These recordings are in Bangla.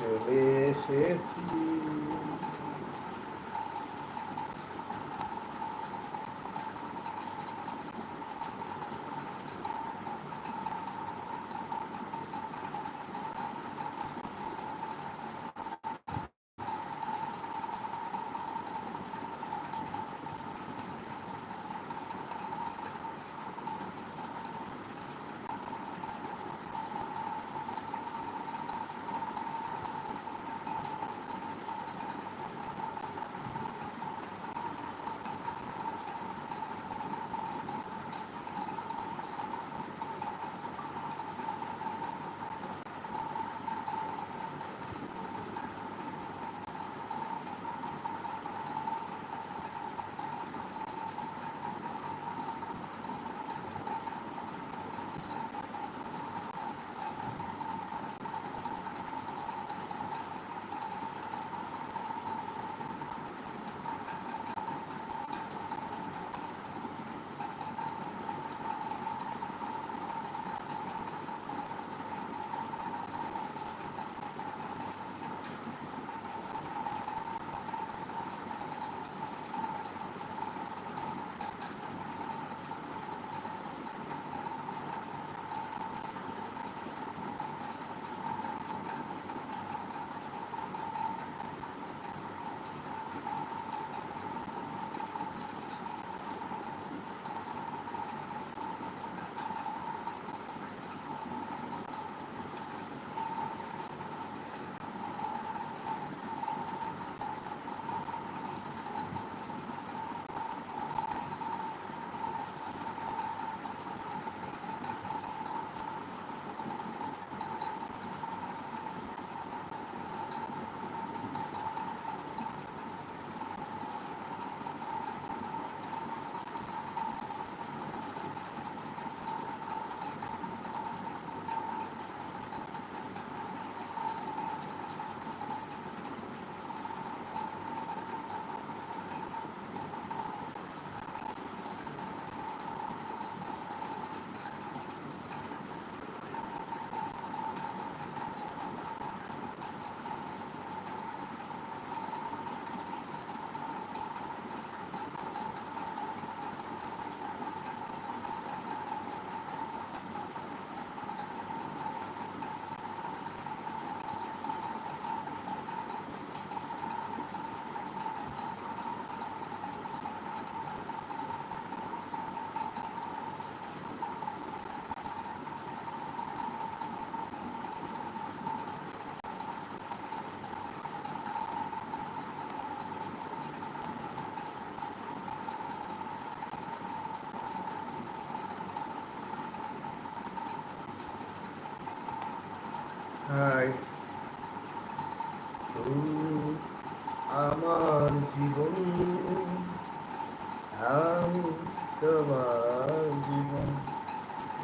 চলে এসেছি। হাই আমার জীবন আমি তোমার জীবন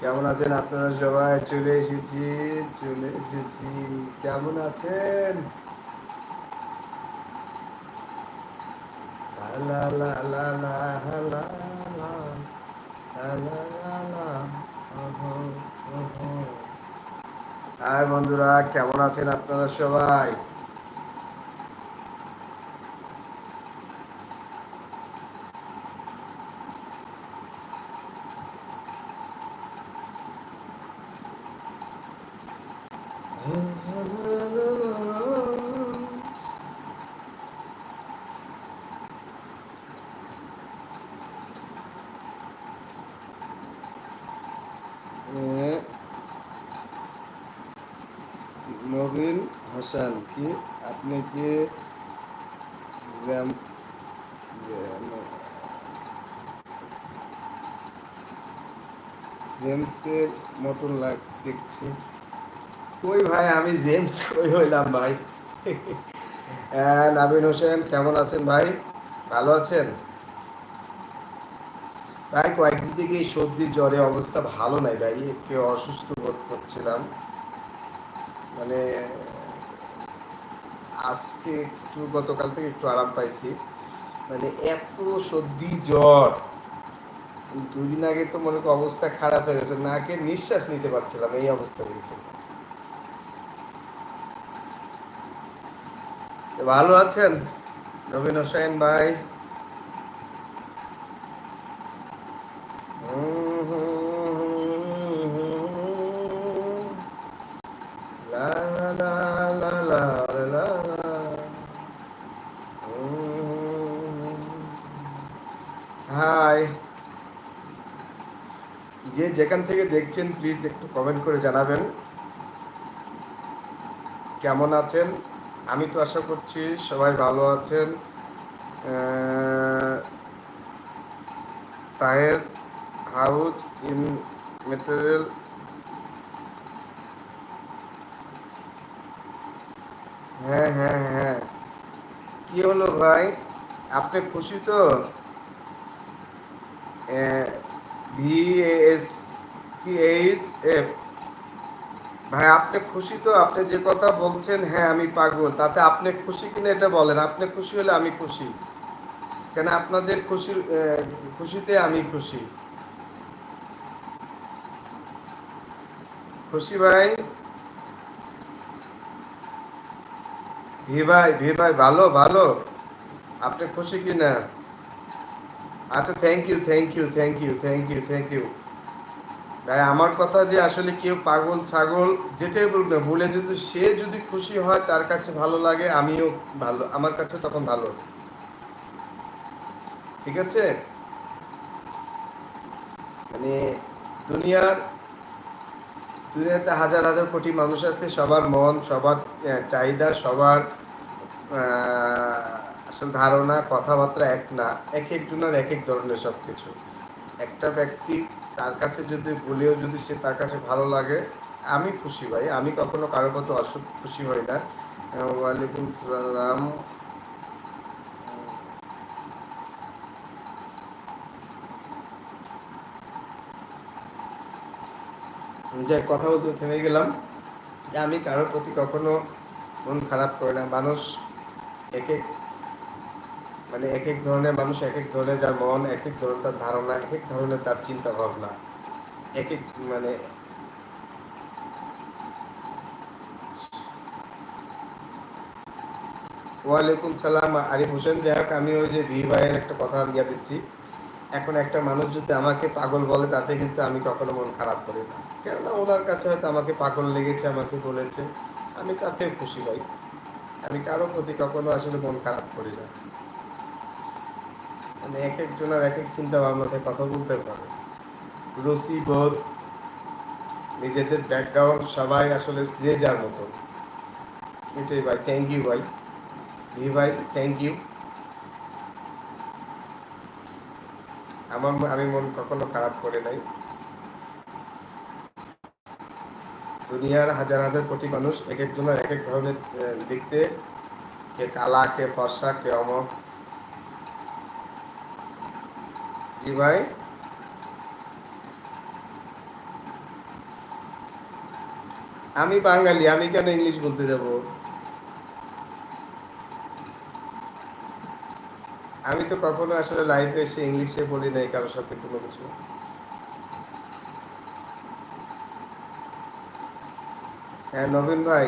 কেমন আছেন আপনারা সবাই চলে এসেছি চলে এসেছি কেমন আছেন লা লা লা লা লা লা লা লা লা। হাই বন্ধুরা কেমন আছেন আপনারা সবাই? এ, নবীন হোসেন কি আপনি কি জেমসের মতন লাগ দেখছি। কই ভাই আমি জেমস কই হইলাম ভাই? হ্যাঁ, নাবিন হোসেন কেমন আছেন ভাই? ভালো আছেন? ভাই কয়েকদিন থেকে এই সর্দি জ্বরে অবস্থা ভালো নাই ভাই একটু অসুস্থ বোধ করছিলাম। মানে আজকে একটু, গতকাল থেকে একটু আরাম পাইছি। মানে এত সর্দি জ্বর। দুই দিন আগে তো মনে অবস্থা খারাপ হয়ে গেছে নাকে নিঃশ্বাস নিতে পারছিলাম, এই অবস্থা হয়েছে ভালো আছেন? নবীন হোসেন ভাই। লা যেখান থেকে দেখছেন প্লিজ একটু কমেন্ট করে জানাবেন। কেমন আছেন? আমি তো আশা করছি সবাই ভালো আছেন। তাহের হাউস ইন মেটেরিয়াল হ্যাঁ হ্যাঁ হ্যাঁ। কি হলো ভাই? আপনি খুশি তো? ভি এস কি এইচ এফ? ভাই, আপনি খুশি তো? আপনি যে কথা বলছেন হ্যাঁ আমি পাগল। তাতে আপনি খুশি কিনা এটা বলেন। আপনি খুশি হলে আমি খুশি। কেন আপনাদের খুশি খুশিতে আমি খুশি? খুশি ভাই? ভি ভাই ভি ভাই, ভালো ভালো। আপনি খুশি কিনা? আচ্ছা thank you thank you thank you thank you thank you ভাই, আমার কথা যে আসলে কেউ পাগল, ছাগল, যেটাই বলুক না, বলে যদি, সে যদি খুশি হয়, তার কাছে ভালো লাগে, আমিও ভালো, আমার কাছে তখন ভালো। ঠিক আছে? মানে দুনিয়ার, দুনিয়াতে হাজার হাজার কোটি মানুষ আছে, সবার মন, সবার চাহিদা, সবার আসল ধারণা, কথাবার্তা এক না, এক একজনের এক এক ধরনের সব কিছু একটা ব্যক্তি তার কাছে যদি বলেও যদি সে তার কাছে ভালো লাগে, আমি খুশি ভাই। আমি কখনো কারোর মতো অসুখ খুশি হই না। ওয়ালাইকুম সালাম। যে কথা বলতে থেমে গেলাম। যে আমি কারোর প্রতি কখনো মন খারাপ করি না। মানুষ এক এক মানে এক এক ধরনের মানুষ এক এক ধরনের যার মন, এক এক ধরনের তার ধারণা, এক এক ধরনের তার চিন্তা ভাবনা এক এক মানে ওয়ালাইকুম সালাম, আরিফ হোসেন। যাই হোক, আমি ওই যে ভাইয়ের একটা কথা ইয়া দিচ্ছি। এখন একটা মানুষ যদি আমাকে পাগল বলে, তাতে কিন্তু আমি কখনো মন খারাপ করি না। কেননা ওনার কাছে হয়তো আমাকে পাগল লেগেছে, আমাকে বলেছে। আমি তাতে খুশি হই আমি কারও প্রতি কখনো আসলে মন খারাপ করি না। মানে এক একজনের এক এক চিন্তা ভাবনাতে কথা বলতে পারে। রসি বোধ, নিজেদের ব্যাকগ্রাউন্ড সবাই আসলে যে যার মতো। এটাই ভাই থ্যাংক ইউ ভাই। ভি ভাই থ্যাংক ইউ আমার আমি মন কখনো খারাপ করে নাই। দুনিয়ার হাজার হাজার কোটি মানুষ এক একজনের এক এক ধরনের দেখতে। কে কালা, কে ফর্সা, কে অমর। জি ভাই আমি বাঙালি, আমি কেন ইংলিশ বলতে যাব? আমি তো কখনো আসলে লাইফে এসে ইংলিশে বলি নাই কারোর সাথে কোনো কিছু। হ্যাঁ নবীন ভাই।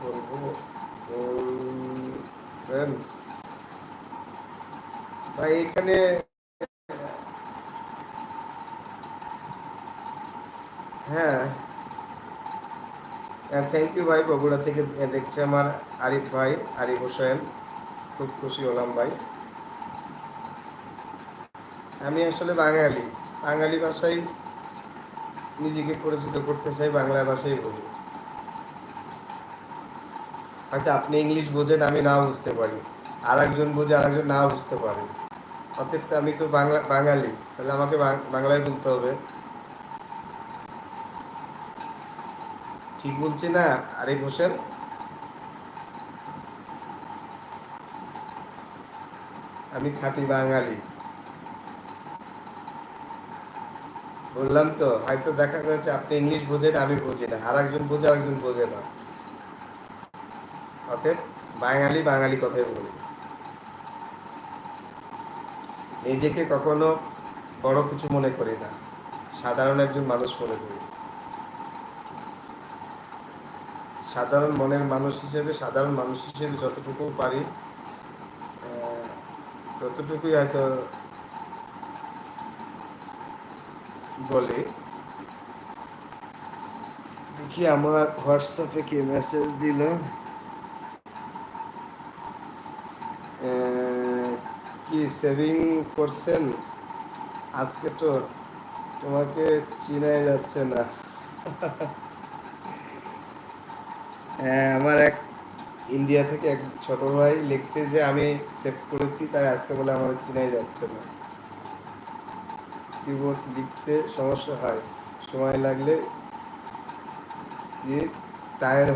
বলব। ভাই, এখানে হ্যাঁ। থ্যাংক ইউ ভাই, বগুড়া থেকে দেখছে আমার আরিফ ভাই, আরিফ হোসেন। খুব খুশি হলাম ভাই। আমি আসলে বাঙালি। বাঙালি ভাষায় নিজেকে পরিচিত করতে চাই, বাংলা ভাষাই বলি। হয়তো আপনি ইংলিশ বোঝেন, আমি না বুঝতে পারি। আর একজন বোঝে আর একজন না বুঝতে পারে। অতএব আমি তো বাংলা বাঙালি। তাহলে আমাকে বাংলায় বলতে হবে। ঠিক বলছি না, আরিফ হোসেন? আমি খাঁটি বাঙালি। বললাম তো, হয়তো দেখা যাচ্ছে আপনি ইংলিশ বোঝেন, আমি বুঝি না। আর একজন বোঝে আর একজন বোঝে না। অতএব বাঙালি বাঙালি কথাই বলি। নিজেকে কখনো বড় কিছু মনে করি না, সাধারণ একজন মানুষ মনে করি। সাধারণ মনের মানুষ হিসেবে, সাধারণ মানুষ হিসেবে যতটুকু পারি ততটুকুই হয়তো বলে। দেখি আমার হোয়াটসঅ্যাপে কি মেসেজ দিল। কি সেভিং করছেন? আজকে তো তোমাকে চিনাই যাচ্ছে না। হ্যাঁ আমার এক ইন্ডিয়া থেকে এক ছোট ভাই লিখছে যে আমি সেভ করেছি, তাই আজকে বলে আমার চিনাই যাচ্ছে না। কিবোর্ড লিখতে সমস্যা হয়। সময় লাগলে তায়ের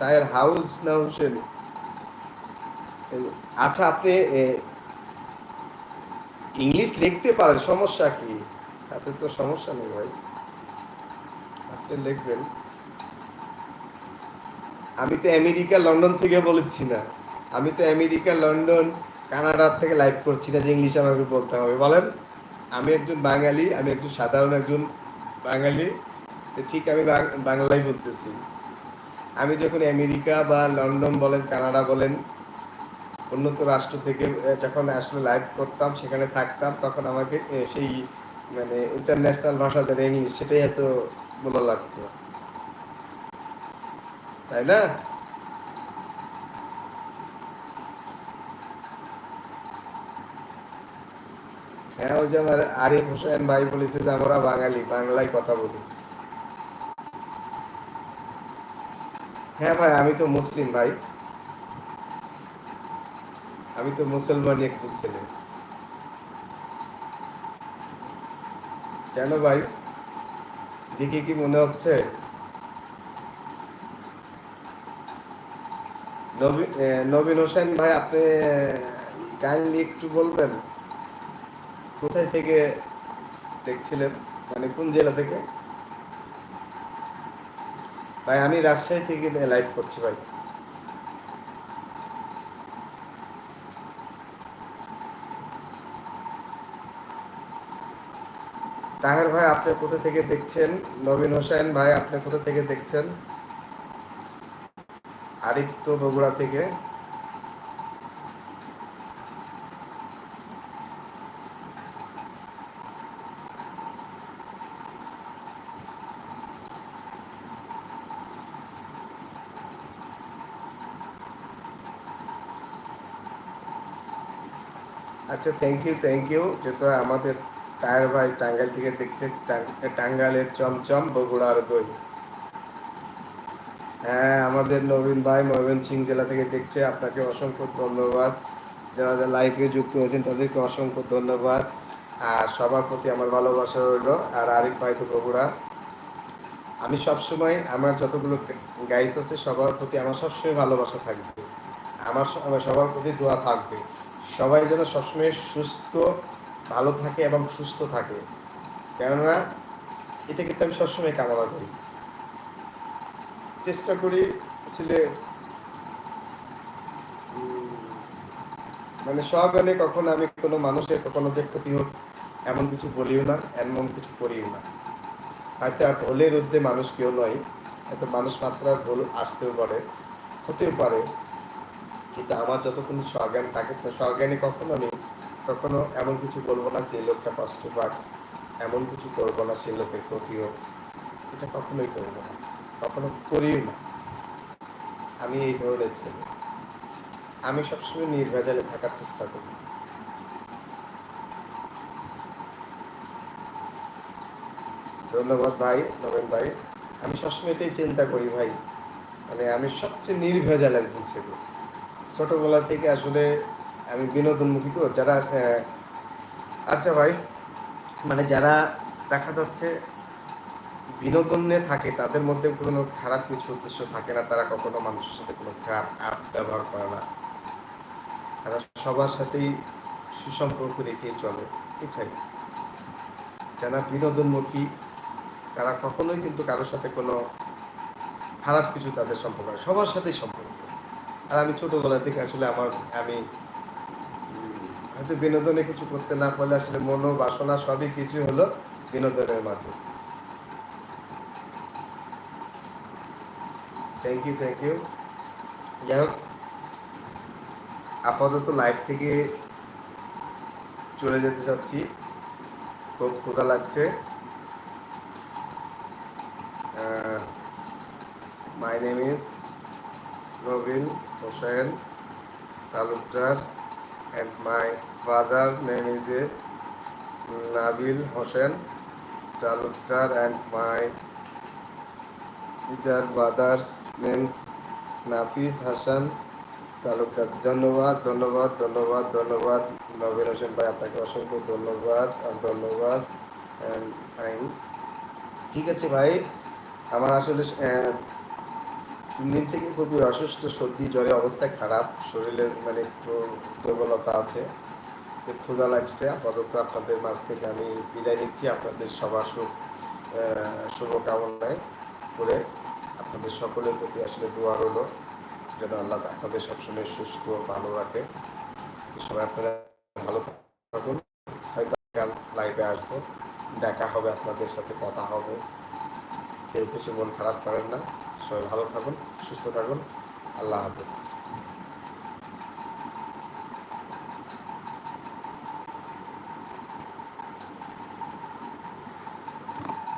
তায়ের হাউস না হোসেন। আচ্ছা আপনি ইংলিশ লিখতে পারেন, সমস্যা কি? তাতে তো সমস্যা নেই ভাই। আপনি লিখবেন। আমি তো আমেরিকা, লন্ডন থেকে বলেছি না। আমি তো আমেরিকা, লন্ডন, কানাডার থেকে লাইভ করছি না যে ইংলিশ আমাকে বলতে হবে। বলেন, আমি একজন বাঙালি, আমি একজন সাধারণ একজন বাঙালি ঠিক আমি বাং- বাংলাই বলতেছি। আমি যখন আমেরিকা বা লন্ডন বলেন, কানাডা বলেন উন্নত রাষ্ট্র থেকে যখন আসলে লাইভ করতাম, সেখানে থাকতাম, তখন আমাকে সেই মানে ইন্টারন্যাশনাল ভাষা যেটা ইংলিশ সেটাই এত ভালো লাগতো। তাই না? হ্যাঁ ওই যে আমার আরিফ হোসেন ভাই বলেছে যে, আমরা বাঙালি, বাংলায় কথা বলি। হ্যাঁ ভাই, আমি তো মুসলিম ভাই। আমি তো মুসলমানই একজন ছেলে। কেন ভাই? দেখে কি মনে হচ্ছে? নবীন হোসেন ভাই, আপনি কাইন্ডলি একটু বলবেন। কোথায় থেকে দেখছিলেন? মানে কোন জেলা থেকে? ভাই, আমি রাজশাহী থেকে লাইভ করছি ভাই। তাহের ভাই, আপনি কোথা থেকে দেখছেন? নবীন হোসেন ভাই, আপনি কোথা থেকে দেখছেন? আরিফ তো বগুড়া থেকে। আচ্ছা থ্যাংক ইউ থ্যাংক ইউ যেহেতু আমাদের তাহের ভাই টাঙ্গাইল থেকে দেখছে, টাং- টাঙ্গাইলের চমচম বগুড়ার দই। হ্যাঁ আমাদের নবীন ভাই ময়মন সিং জেলা থেকে দেখছে, আপনাকে অসংখ্য ধন্যবাদ। যারা যারা লাইভে যুক্ত হয়েছেন, তাদেরকে অসংখ্য ধন্যবাদ। আর সবার প্রতি আমার ভালোবাসা রইল। আর আরিফ ভাই তো বগুড়া। আমি সবসময় আমার যতগুলো গাইস আছে, সবার প্রতি আমার সবসময় ভালোবাসা থাকবে। আমার সবার প্রতি দোয়া থাকবে। সবাই যেন সবসময় সুস্থ ভালো থাকে এবং সুস্থ থাকে। কেননা এটা কিন্তু আমি সবসময় কামনা করি। চেষ্টা করি উম, মানে সগানে কখনো আমি কোনো মানুষের কখনো যে ক্ষতি হোক এমন কিছু বলিও না এমন কিছু করিও না। হয়তো আর ভুলের ঊর্ধ্বে মানুষ কেউ নয় হয়তো মানুষ মাত্রা ভুল আসতেও পারে হতেও পারে। কিন্তু আমার যতক্ষণ স্বজ্ঞান থাকে তো স্বজ্ঞানে কখনো আমি কখনো এমন কিছু বলব না যে লোকটা কষ্ট পাক এমন কিছু করব না সে লোকের ক্ষতি হোক এটা কখনোই করব না, কখনো করিও না। আমি এই ধরনের ছেলে। আমি সবসময় নির্ভেজালে থাকার চেষ্টা করি। ধন্যবাদ ভাই, নবেন ভাই। আমি সবসময় এটাই চিন্তা করি ভাই। মানে আমি সবচেয়ে নির্ভেজাল একজন ছেলে। ছোটবেলা থেকে আসলে আমি বিনোদনমুখী তো, যারা আচ্ছা ভাই মানে যারা দেখা যাচ্ছে বিনোদনে থাকে, তাদের মধ্যে কোনো খারাপ কিছু উদ্দেশ্য থাকে না, তারা কখনো মানুষের সাথে কোনো খারাপ অ্যাপ ব্যবহার করে না। তারা সবার সাথেই সুসম্পর্ক রেখে চলে, এটাই। যারা বিনোদনমুখী, তারা কখনোই কিন্তু কারোর সাথে কোনো খারাপ কিছু তাদের সম্পর্ক সবার সাথেই সম্পর্ক। আর আমি ছোটবেলা থেকে আসলে আমার, আমি উম, বিনোদনে কিছু করতে না পারলে আসলে মনো বাসনা সবই কিছু হলো বিনোদনের মাঝে। থ্যাংক ইউ থ্যাংক ইউ যাই হোক আপাতত লাইভ থেকে চলে যেতে চাচ্ছি। খুব ক্ষুধা লাগছে। My name is Nabin Hossain Talukdar and my father name is a Nabil Hossain, Talukdar and my other brothers names Nafis Hasan, Talukdar, ধন্যবাদ ধন্যবাদ ধন্যবাদ ধন্যবাদ। নবীন হোসেন ভাই, আপনাকে অসংখ্য ধন্যবাদ ধন্যবাদ ঠিক আছে ভাই, আমার আসলে তিন দিন থেকে খুবই অসুস্থ, সর্দি জ্বরে অবস্থা খারাপ, শরীরের মানে একটু দুর্বলতা আছে। খুব ক্ষুধা লাগছে। আপাতত আপনাদের মাঝ থেকে আমি বিদায় নিচ্ছি। আপনাদের সবার সুখ শুভকামনায় করে আপনাদের সকলের প্রতি আসলে দোয়া হলো যেন আল্লাহ আপনাদের সবসময় সুস্থ ভালো রাখে। সবাই আপনারা ভালো থাকুন। হয়তো কাল লাইভে আসব। দেখা হবে, আপনাদের সাথে কথা হবে। কেউ কিছু মন খারাপ করেন না। সবাই ভালো থাকুন, সুস্থ থাকুন। আল্লাহ হাফেজ।